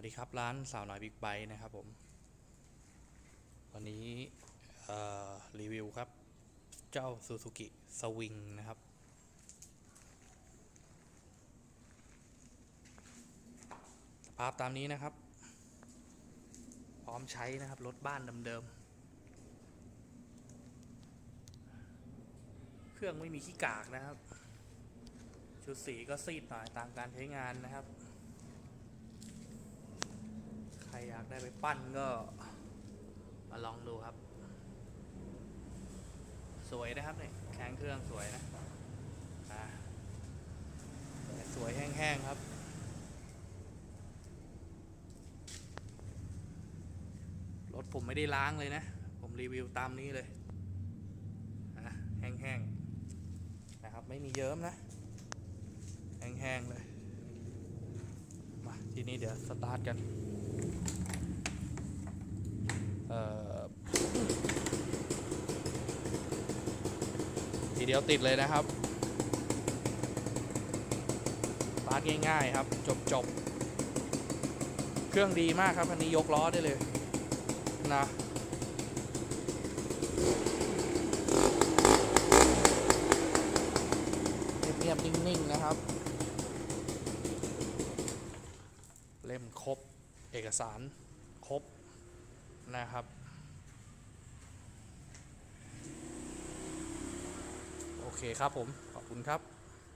วัสดีครับ ร้านสาวน้อยบิ๊กไบค์นะครับผมวันนี้รีวิวครับ เจ้า Suzuki Swing นะครับ สภาพตามนี้นะครับ พร้อมใช้นะครับ รถบ้านเดิมๆเครื่องไม่มีขี้กากนะครับ ชุดสีก็ซีดหน่อยตามการใช้งานนะครับ ใครอยาก ได้ไปปั้นก็มาลองดูครับ สวยนะครับเนี่ยแข้งเครื่องสวยนะอ่าสวยแห้งๆครับรถผมไม่ได้ล้างเลยนะ ผมรีวิวตามนี้เลยอะแห้งๆ นะครับ ไม่มีเยิ้มนะ แห้งๆ เลย มา ทีนี้เดี๋ยวสตาร์ทกัน เอ่อ ทีเดียวติดเลยนะครับสตาร์ทง่ายๆครับ จบจบๆเครื่องดีมากครับอันนี้ยกล้อได้เลยนะเงียบๆนิ่งๆนะครับ เล่มครบ เอกสารครบนะครับ โอ เคครับผม ขอบคุณครับ